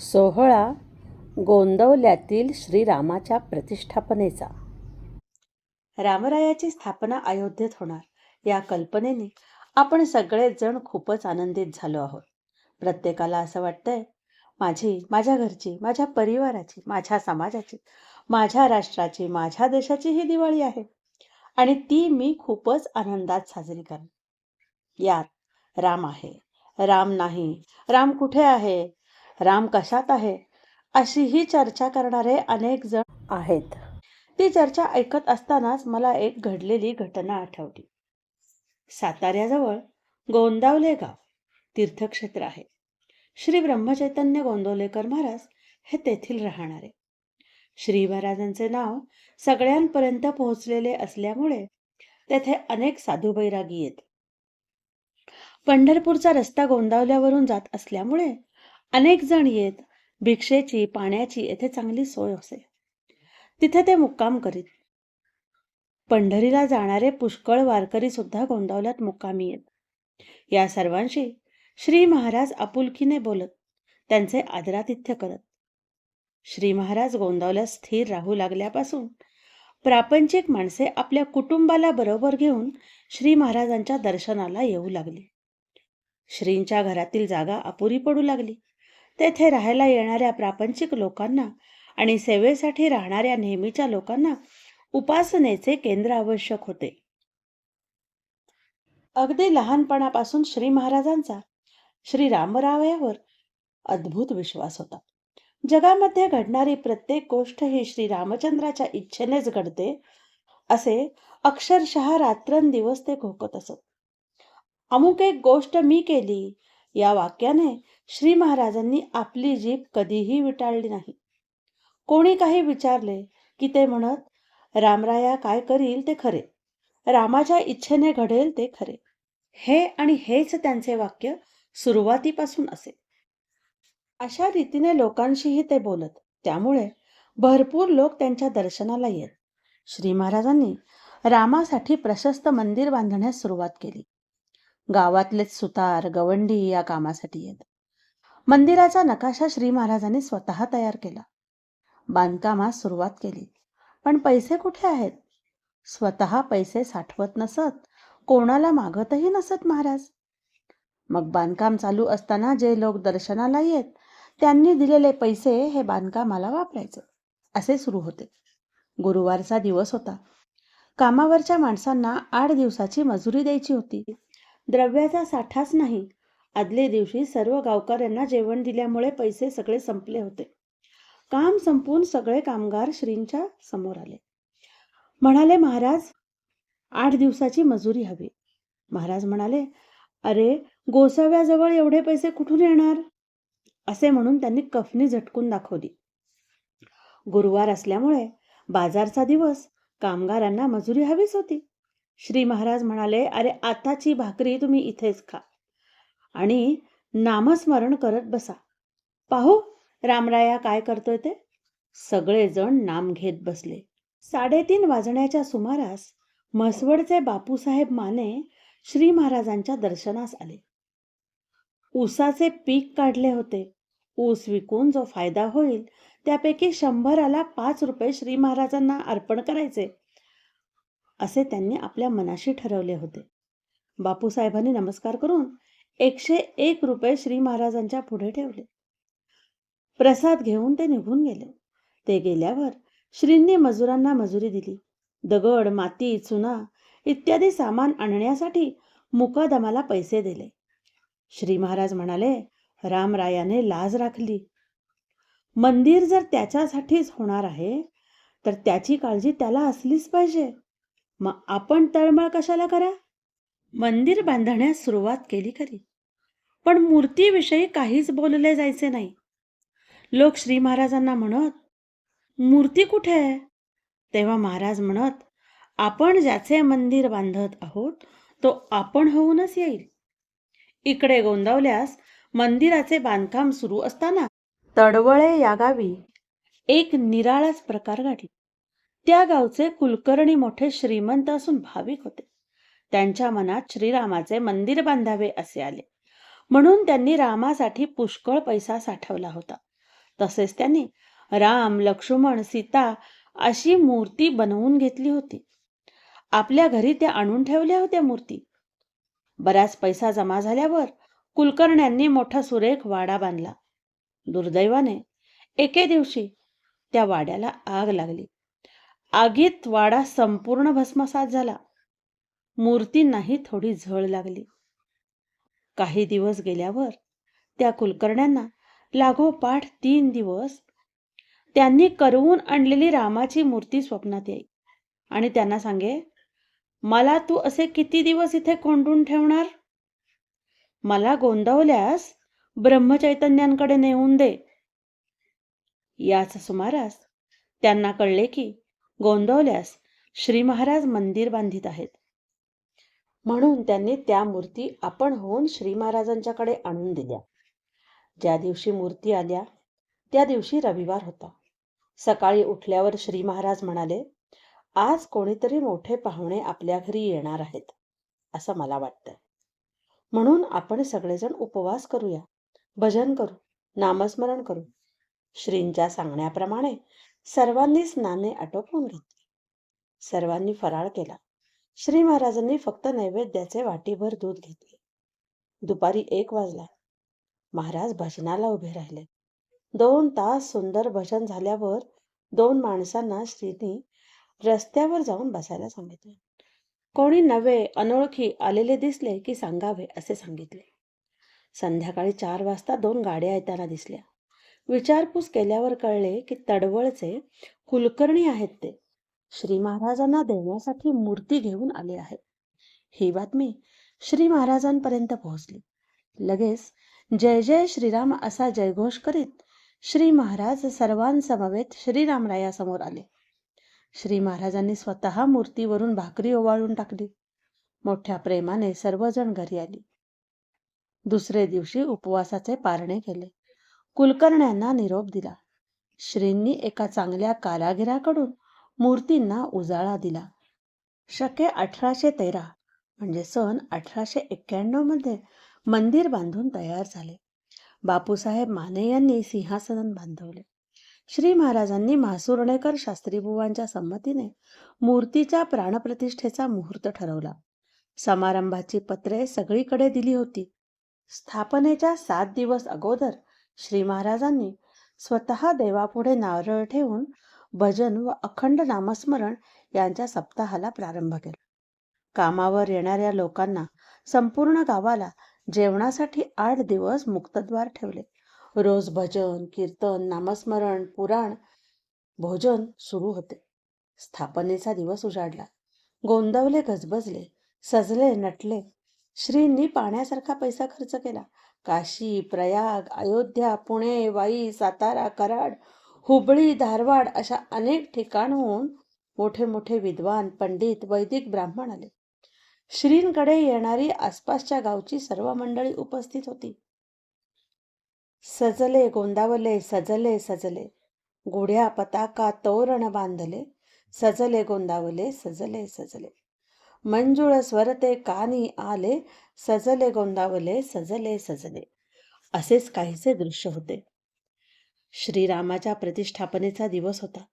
सोहळा गोंदवल्यातील श्रीरामाच्या प्रतिष्ठापनेचा. रामरायाची स्थापना अयोध्येत होणार या कल्पनेने आपण सगळेजण खूपच आनंदित झालो आहोत. प्रत्येकाला असं वाटतंय माझी माझ्या घरची माझ्या परिवाराची माझ्या समाजाची माझ्या राष्ट्राची माझ्या देशाची ही दिवाळी आहे. आणि ती मी खूपच आनंदात साजरी करेन. यात राम आहे. राम नाही. राम कुठे आहे? राम कशात आहे? अशी ही चर्चा करणारे अनेक जण आहेत. ती चर्चा ऐकत असतानाच मला एक घडलेली घटना आठवली. साताऱ्याजवळ गोंदावले गाव तीर्थक्षेत्र आहे. श्री ब्रह्मचैतन्य गोंदवलेकर महाराज हे तेथील राहणारे. श्री महाराजांचे नाव सगळ्यांपर्यंत पोहोचलेले असल्यामुळे तेथे अनेक साधू बैरागी येत. पंढरपूरचा रस्ता गोंदावल्यावरून जात असल्यामुळे अनेक जण येत भिक्षेची पाण्याची येथे चांगली सोय असे. तिथे ते मुक्काम करीत. पंढरीला जाणारे पुष्कळ वारकरी सुद्धा गोंदावल्यात मुक्कामी येत. या सर्वांशी श्री महाराज आपुलकीने बोलत त्यांचे आदरातिथ्य करत. श्री महाराज गोंदावल्यात स्थिर राहू लागल्यापासून प्रापंचिक माणसे आपल्या कुटुंबाला बरोबर घेऊन श्री महाराजांच्या दर्शनाला येऊ लागली. श्रींच्या घरातील जागा अपुरी पडू लागली. तेथे राहायला येणाऱ्या प्रापंचिक लोकांना आणि सेवेसाठी राहणाऱ्या नेहमीच्या लोकांना उपासनेचे केंद्र आवश्यक होते. अगदी लहानपणापासून श्री महाराजांचा श्री रामरावयावर अद्भुत विश्वास होता. जगामध्ये घडणारी प्रत्येक गोष्ट ही श्री रामचंद्राच्या इच्छेनेच घडते असे अक्षरशः रात्रंदिवस ते घोकत असत. अमुक एक गोष्ट मी केली या वाक्याने श्री महाराजांनी आपली जीभ कधीही विटाळली नाही. कोणी काही विचारले की ते म्हणत रामराया काय करील ते खरे? रामाच्या इच्छेने घडेल ते खरे. हे आणि हेच त्यांचे वाक्य सुरुवातीपासून असे. अशा रीतीने लोकांशीही ते बोलत त्यामुळे भरपूर लोक त्यांच्या दर्शनाला येत. श्री महाराजांनी रामासाठी प्रशस्त मंदिर बांधण्यास सुरुवात केली. गावातलेच सुतार गवंडी या कामासाठी येत. मंदिराचा नकाशा श्री महाराजांनी स्वतः तयार केला. बांधकामास सुरुवात केली. पण पैसे कुठे आहेत? स्वतः पैसे साठवत नसत. कोणाला मागतही नसत महाराज. मग बांधकाम चालू असताना जे लोक दर्शनाला येत त्यांनी दिलेले पैसे हे बांधकामाला वापरायचे. असे सुरू होते. गुरुवारचा दिवस होता. कामावरच्या माणसांना आठ दिवसाची मजुरी द्यायची होती. द्रव्याचा साठाच नाही आदले दिवशी सर्व गावकऱ्यांना जेवण दिल्यामुळे पैसे सगळे संपले होते. काम संपून सगळे कामगार श्रींच्या समोर आले. म्हणाले महाराज आठ दिवसाची मजुरी हवी. महाराज म्हणाले अरे गोसाव्याजवळ एवढे पैसे कुठून येणार? असे म्हणून त्यांनी कफनी झटकून दाखवली. गुरुवार असल्यामुळे बाजारचा दिवस कामगारांना मजुरी हवीच होती. श्री महाराज म्हणाले अरे आताची भाकरी तुम्ही इथेच खा. आणि नामस्मरण करत बसा. पाहू रामराया काय करतोय ते? सगळेजण नाम घेत बसले. साडेतीन वाजण्याच्या सुमारास म्हसवडचे बापूसाहेब माने श्री महाराजांच्या दर्शनास आले. ऊसाचे पीक काढले होते. ऊस विकून जो फायदा होईल त्यापैकी शंभराला पाच रुपये श्री महाराजांना अर्पण करायचे असे त्यांनी आपल्या मनाशी ठरवले होते. बापूसाहेबांनी नमस्कार करून एकशे एक रुपये श्री महाराजांच्या पुढे ठेवले. प्रसाद घेऊन ते निघून गेले. ते गेल्यावर श्रींनी मजुरांना मजुरी दिली. दगड माती चुना इत्यादी सामान आणण्यासाठी मुकादमाला पैसे दिले. श्री महाराज म्हणाले रामरायाने लाज राखली. मंदिर जर त्याच्यासाठीच होणार आहे तर त्याची काळजी त्याला असलीच पाहिजे. मग आपण तळमळ कशाला करा? मंदिर बांधण्यास सुरुवात केली खरी. पण मूर्तीविषयी काहीच बोलले जायचे नाही. लोक श्री महाराजांना म्हणत मूर्ती कुठे आहे? तेव्हा महाराज म्हणत आपण ज्याचे मंदिर बांधत आहोत तो आपण होऊनच येईल. इकडे गोंदावल्यास मंदिराचे बांधकाम सुरू असताना तडवळे या गावी एक निराळाच प्रकार घडला. त्या गावचे कुलकर्णी मोठे श्रीमंत असून भाविक होते. त्यांच्या मनात श्रीरामाचे मंदिर बांधावे असे आले. म्हणून त्यांनी रामासाठी पुष्कळ पैसा साठवला होता. तसेच त्यांनी राम लक्ष्मण सीता अशी मूर्ती बनवून घेतली होती. आपल्या घरी त्या आणून ठेवल्या होत्या मूर्ती. बराच पैसा जमा झाल्यावर कुलकर्ण्यांनी मोठा सुरेख वाडा बांधला. दुर्दैवाने एके दिवशी त्या वाड्याला आग लागली. आगीत वाडा संपूर्ण भस्मसात झाला. मूर्तींनाही थोडी झळ लागली. काही दिवस गेल्यावर त्या कुलकर्ण्यांना लागोपाठ तीन दिवस त्यांनी करवून आणलेली रामाची मूर्ती स्वप्नात येई आणि त्यांना सांगे मला तू असे किती दिवस इथे कोंडून ठेवणार? मला गोंदवल्यास ब्रह्मचैतन्यांकडे नेऊन दे. याच सुमारास त्यांना कळले की गोंदवल्यास श्री महाराज मंदिर बांधित आहेत. म्हणून त्यांनी त्या मूर्ती आपण होऊन श्री महाराजांच्याकडे आणून दिल्या. ज्या दिवशी मूर्ती आल्या त्या दिवशी रविवार होता. सकाळी उठल्यावर श्री महाराज म्हणाले आज कोणीतरी मोठे पाहुणे आपल्या घरी येणार आहेत. असं मला वाटतं. म्हणून आपण सगळेजण उपवास करूया. भजन करू नामस्मरण करू. श्रींच्या सांगण्याप्रमाणे सर्वांनी स्नाने आटोपून घेतली. सर्वांनी फराळ केला. श्री महाराजांनी फक्त नैवेद्याचे वाटीभर दूध घेतले. दुपारी एक वाजला. महाराज भजनाला उभे राहिले. दोन तास सुंदर भजन झाल्यावर दोन माणसांना श्रीनी रस्त्यावर जाऊन बसायला सांगितले. कोणी नवे अनोळखी आलेले दिसले की सांगावे असे सांगितले. संध्याकाळी चार वाजता दोन गाड्या येताना दिसल्या. विचारपूस केल्यावर कळले की तडवळचे कुलकर्णी आहेत ते. श्री महाराजांना देण्यासाठी मूर्ती घेऊन आले आहे. ही बातमी श्री महाराजांपर्यंत पोहोचली. लगेच जय जय श्रीराम असा जयघोष करीत श्री महाराज सर्वांसमवेत श्रीरामरायासमोर आले. श्री महाराजांनी स्वतः मूर्तीवरून भाकरी ओवाळून टाकली. मोठ्या प्रेमाने सर्वजण घरी आली. दुसरे दिवशी उपवासाचे पारणे केले. कुलकर्ण्यांना निरोप दिला. श्रींनी एका चांगल्या कारागिराकडून मूर्तींना उजाळा दिला. शके अठराशे तेरा म्हणजे सन अठराशे एक्क्याण्णवमध्ये मंदिर बांधून तयार झाले. बापूसाहेब माने यांनी सिंहासन बांधवले. श्री महाराजांनी म्हासुर्णेकर शास्त्रीबुवांच्या संमतीने मूर्तीच्या प्राणप्रतिष्ठेचा मुहूर्त ठरवला. समारंभाची पत्रे सगळीकडे दिली होती. स्थापनेच्या सात दिवस अगोदर श्री महाराजांनी स्वतः देवापुढे नारळ ठेवून भजन व अखंड नामस्मरण यांच्या सप्ताहाला प्रारंभ केला. कामावर येणाऱ्या लोकांना संपूर्ण गावाला जेवणासाठी आठ दिवस मुक्तद्वार ठेवले. रोज भजन कीर्तन नामस्मरण पुराण भोजन सुरू होते. स्थापनेचा दिवस उजाडला. गोंदवले गजबजले सजले नटले. श्रींनी पाण्यासारखा पैसा खर्च केला. काशी प्रयाग अयोध्या पुणे वाई सातारा कराड हुबळी धारवाड अशा अनेक ठिकाणहून मोठे मोठे विद्वान पंडित वैदिक ब्राह्मण आले. श्रींकडे येणारी आसपासच्या गावची सर्व मंडळी उपस्थित होती. सजले गोंदावले सजले सजले. गुढ्या पताका तोरण बांधले. सजले गोंदावले सजले सजले. मंजुळ स्वरते कानी आले. सजले गोंदावले सजले सजले. असेच काहीसे दृश्य होते. श्रीरामाच्या प्रतिष्ठापनेचा दिवस होता.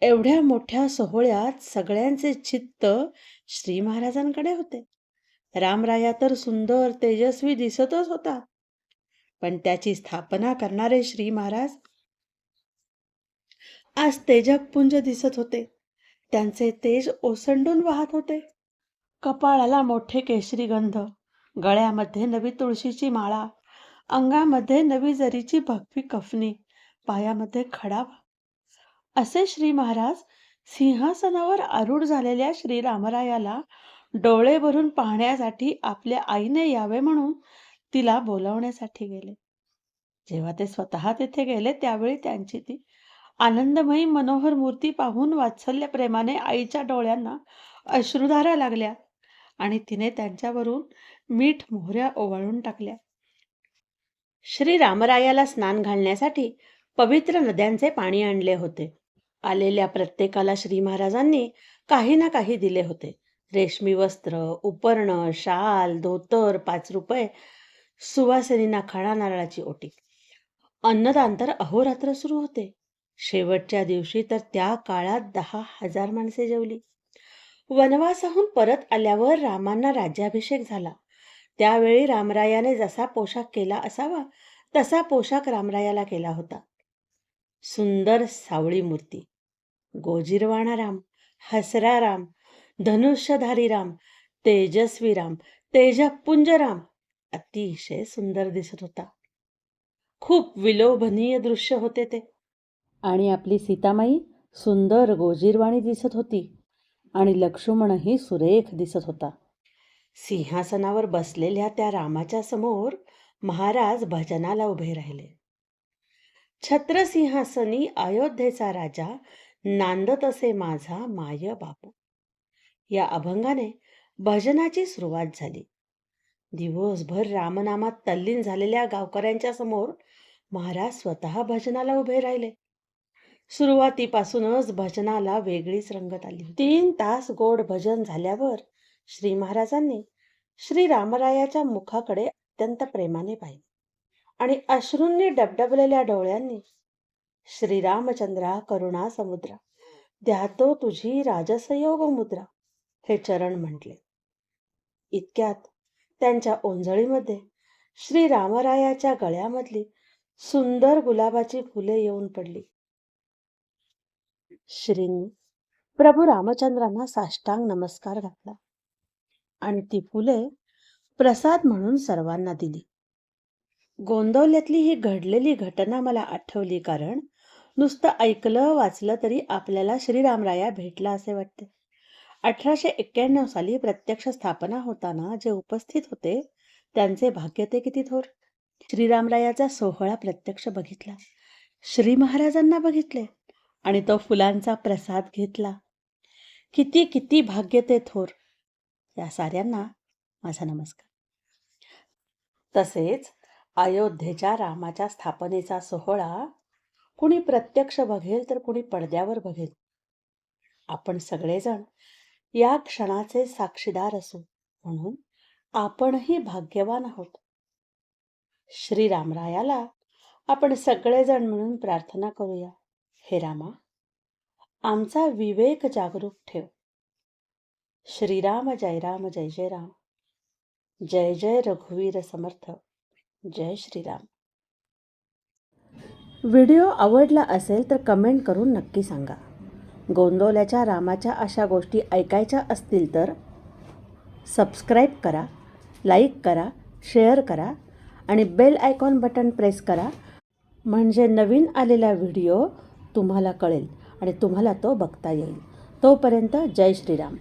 एवढ्या मोठ्या सोहळ्यात सगळ्यांचे चित्त श्री महाराजांकडे होते. रामराया तर सुंदर तेजस्वी दिसतच होता. पण त्याची स्थापना करणारे श्री महाराज आज तेजपुंज दिसत होते. त्यांचे तेज ओसंडून वाहत होते. कपाळाला मोठे केशरी गंध गळ्यामध्ये नवी तुळशीची माळा अंगामध्ये नवी जरीची भगवी कफनी पायामध्ये खडावा. असे श्री महाराज सिंहासनावर आरूढ झालेल्या श्री रामरायाला डोळे भरून पाहण्यासाठी आपल्या आईने यावे म्हणून तिला बोलावण्यासाठी गेले. जेव्हा ते स्वतः तिथे गेले त्यावेळी त्यांची ती आनंदमयी मनोहर मूर्ती पाहून वात्सल्य प्रेमाने आईच्या डोळ्यांना अश्रुधारा लागल्या आणि तिने त्यांच्यावरून मीठ मोहऱ्या ओवाळून टाकल्या. श्री रामरायाला स्नान घालण्यासाठी पवित्र नद्यांचे पाणी आणले होते. आलेल्या प्रत्येकाला श्री महाराजांनी काही ना काही दिले होते. रेशमी वस्त्र उपर्ण शाल धोतर पाच रुपये सुवासिनीना खडा नारळाची ओटी. अन्नदान तर अहोरात्र सुरू होते. शेवटच्या दिवशी तर त्या काळात दहा हजार माणसे जेवली. वनवासाहून परत आल्यावर रामांना राज्याभिषेक झाला. त्यावेळी रामरायाने जसा पोशाख केला असावा तसा पोशाख रामरायाला केला होता. सुंदर सावळी मूर्ती. गोजीरवाणा राम हसरा राम धनुष्यधारी राम तेजस्वी राम तेजपुंज राम अतिशय सुंदर दिसत होता. खूप विलोभनीय दृश्य होते ते. आणि आपली सीतामाई सुंदर गोजीरवाणी दिसत होती. आणि लक्ष्मणही सुरेख दिसत होता. सिंहासनावर बसलेल्या त्या रामाच्या समोर महाराज भजनाला उभे राहिले. छत्रसिंहासनी अयोध्येचा राजा नांदत असे माझा माय बापू. या अभंगाने भजनाची सुरुवात झाली. दिवसभर रामनामात तल्लीन झालेल्या गावकऱ्यांच्या समोर महाराज स्वतः भजनाला उभे राहिले. सुरुवातीपासूनच भजनाला वेगळीच रंगत आली तीन तास गोड भजन झाल्यावर श्री महाराजांनी श्री रामरायाच्या मुखाकडे अत्यंत प्रेमाने पाहिले आणि अश्रूंनी डबडबलेल्या डोळ्यांनी श्रीरामचंद्रा करुणा समुद्रा द्यातो तुझी राजसयोग मुद्रा हे चरण म्हटले. इतक्यात त्यांच्या ओंजळीमध्ये श्री रामरायाच्या गळ्यामधली सुंदर गुलाबाची फुले येऊन पडली. श्रींनी प्रभू रामचंद्रांना साष्टांग नमस्कार घातला. आणि ती फुले प्रसाद म्हणून सर्वांना दिली. गोंदवल्यातली ही घडलेली घटना मला आठवली कारण नुसतं ऐकलं वाचलं तरी आपल्याला श्रीरामराया भेटला असे वाटते. अठराशे एक्क्याण्णव साली प्रत्यक्ष स्थापना होताना जे उपस्थित होते त्यांचे भाग्य ते किती थोर? श्रीरामरायाचा सोहळा प्रत्यक्ष बघितला. श्री महाराजांना बघितले आणि तो फुलांचा प्रसाद घेतला. किती किती भाग्य ते थोर? या साऱ्यांना माझा नमस्कार. तसेच अयोध्येच्या रामाच्या स्थापनेचा सोहळा कुणी प्रत्यक्ष बघेल तर कुणी पडद्यावर बघेल. आपण सगळेजण या क्षणाचे साक्षीदार असू म्हणून आपणही भाग्यवान आहोत. श्री रामरायाला आपण सगळेजण मिळून प्रार्थना करूया. हे रामा आमचा विवेक जागरूक ठेव. श्रीराम जय राम जय जय राम. जय जय रघुवीर समर्थ. जय श्रीराम. व्हिडिओ आवडला असेल तर कमेंट करून नक्की सांगा. गोंदवल्याच्या रामाच्या अशा गोष्टी ऐकायच्या असतील तर सबस्क्राईब करा लाईक करा शेअर करा आणि बेल आयकॉन बटन प्रेस करा. म्हणजे नवीन आलेला व्हिडिओ तुम्हाला कळेल आणि तुम्हाला तो बघता येईल. तोपर्यंत जय श्रीराम.